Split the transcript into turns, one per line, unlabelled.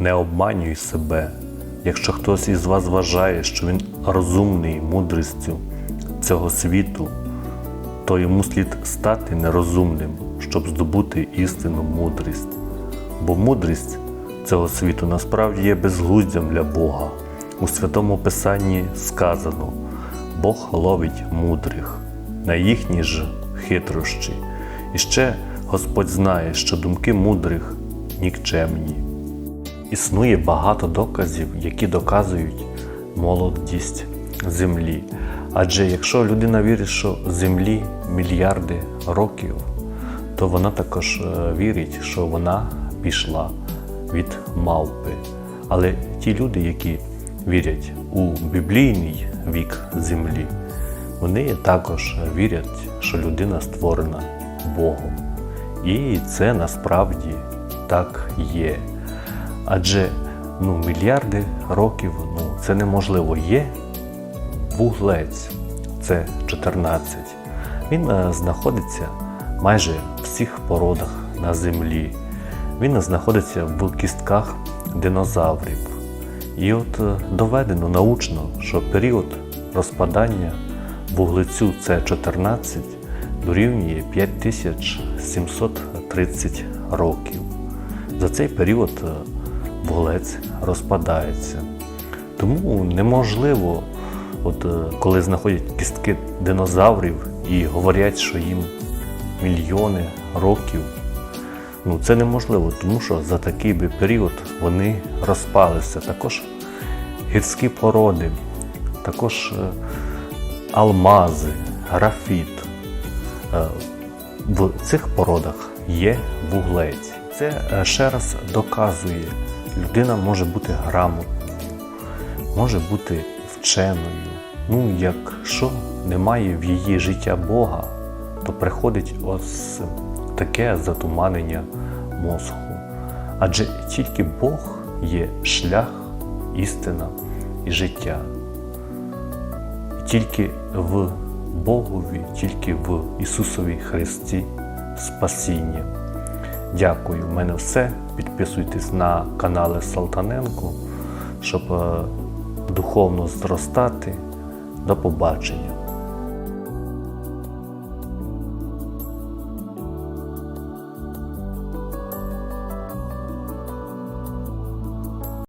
Не обманюй себе. Якщо хтось із вас вважає, що він розумний мудрістю цього світу, то йому слід стати нерозумним, щоб здобути істинну мудрість. Бо мудрість цього світу насправді є безглуздям для Бога. У Святому Писанні сказано: Бог ловить мудрих на їхні ж хитрощі. І ще Господь знає, що думки мудрих нікчемні. Існує багато доказів, які доказують молодість землі. Адже якщо людина вірить, що землі мільярди років, то вона також е, вірить, що вона пішла від мавпи. Але ті люди, які вірять у біблійний вік землі, вони також вірять, що людина створена Богом. І це насправді так є. Адже ну, мільярди років ну, це неможливо. Є вуглець, це 14. Він е, знаходиться майже в всіх породах на землі. Він знаходиться в кістках динозаврів. І от е, доведено научно, що період розпадання вуглецю С14 дорівнює 5730 років. За цей період е, вуглець розпадається. Тому неможливо, от, е, коли знаходять кістки динозаврів і говорять, що їм мільйони років, ну це неможливо, тому що за такий би період вони розпалися. Також гірські породи, також е, алмази, графіт. Е, В цих породах є вуглець. Це ще раз доказує, людина може бути грамотною, може бути вченою. Ну, якщо немає в її життя Бога, то приходить ось таке затуманення мозку. Адже тільки Бог є шлях, істина і життя. Тільки в Богові, тільки в Ісусові Христі спасіння. Дякую, в мене все. Підписуйтесь на канали Салтаненко, щоб е, духовно зростати. До побачення.